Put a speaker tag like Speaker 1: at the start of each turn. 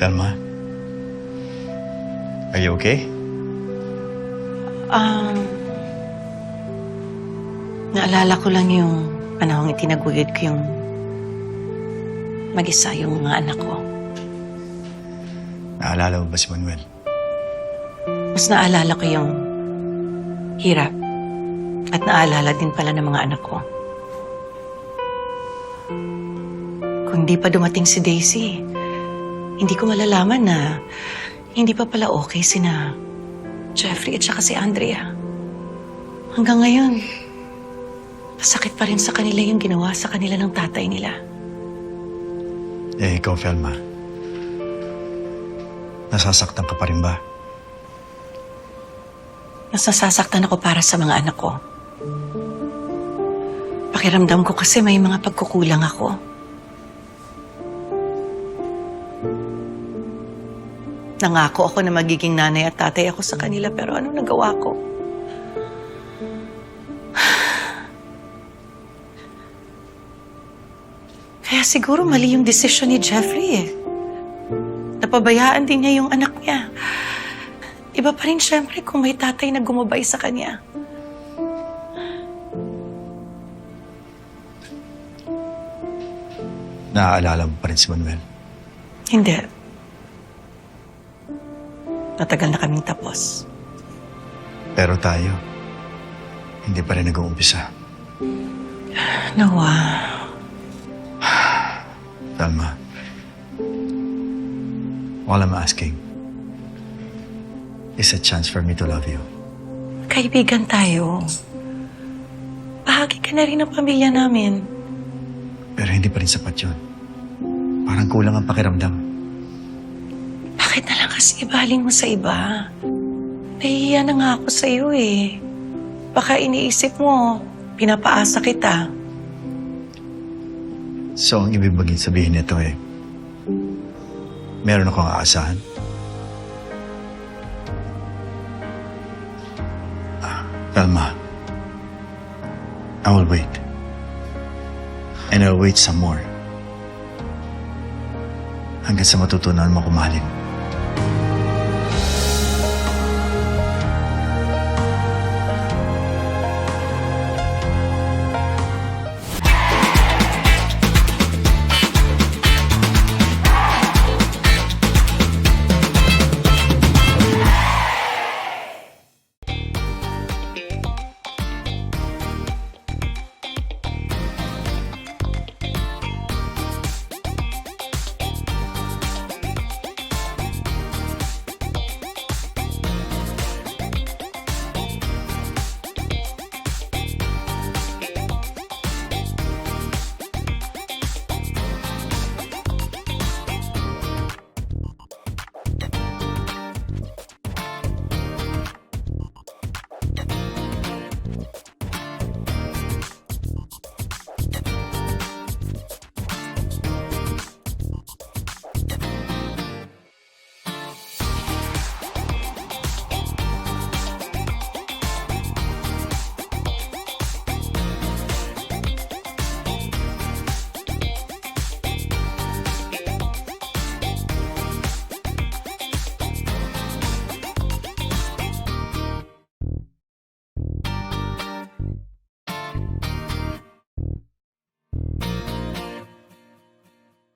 Speaker 1: Thelma? Are you okay?
Speaker 2: Um, naalala ko lang yung panahong itinaguyod ko yung mag-isa yung mga anak ko.
Speaker 1: Naalala mo ba si Manuel?
Speaker 2: Mas naalala ko yung hirap at naalala din pala ng mga anak ko. Kung di pa dumating si Daisy, hindi ko malalaman na hindi pa pala okay sina Jeffrey at saka si Andrea. Hanggang ngayon, masakit pa rin sa kanila yung ginawa sa kanila ng tatay nila.
Speaker 1: Eh, ikaw, Thelma. Nasasaktan ka pa rin ba?
Speaker 2: Nasasaktan ako para sa mga anak ko. Pakiramdam ko kasi may mga pagkukulang ako. Nangako ako na magiging nanay at tatay ako sa kanila pero anong nagawa ko? Kaya siguro mali yung desisyon ni Jeffrey eh. Napabayaan din niya yung anak niya. Iba pa rin syempre kung may tatay na gumabay sa kanya.
Speaker 1: Naaalala mo pa rin si Manuel?
Speaker 2: Hindi. Matagal na kaming tapos.
Speaker 1: Pero tayo, hindi pa rin nag-uumpisa.
Speaker 2: Noah,
Speaker 1: Thelma, all I'm asking is a chance for me to love you.
Speaker 2: kaibigan tayo. Bahagi ka na rin ng pamilya namin.
Speaker 1: Pero hindi pa rin sapat yun. Parang kulang ang pakiramdam.
Speaker 2: Bakit na lang kasi ibaling mo sa iba? Nahihiya na nga ako sa'yo eh. Baka iniisip mo, pinapaasa kita.
Speaker 1: So, ang ibig bagay sabihin nito eh, meron akong aasahan. Ah, Thelma, I will wait. And I'll wait some more. Hanggang sa matutunan mo kumahalin.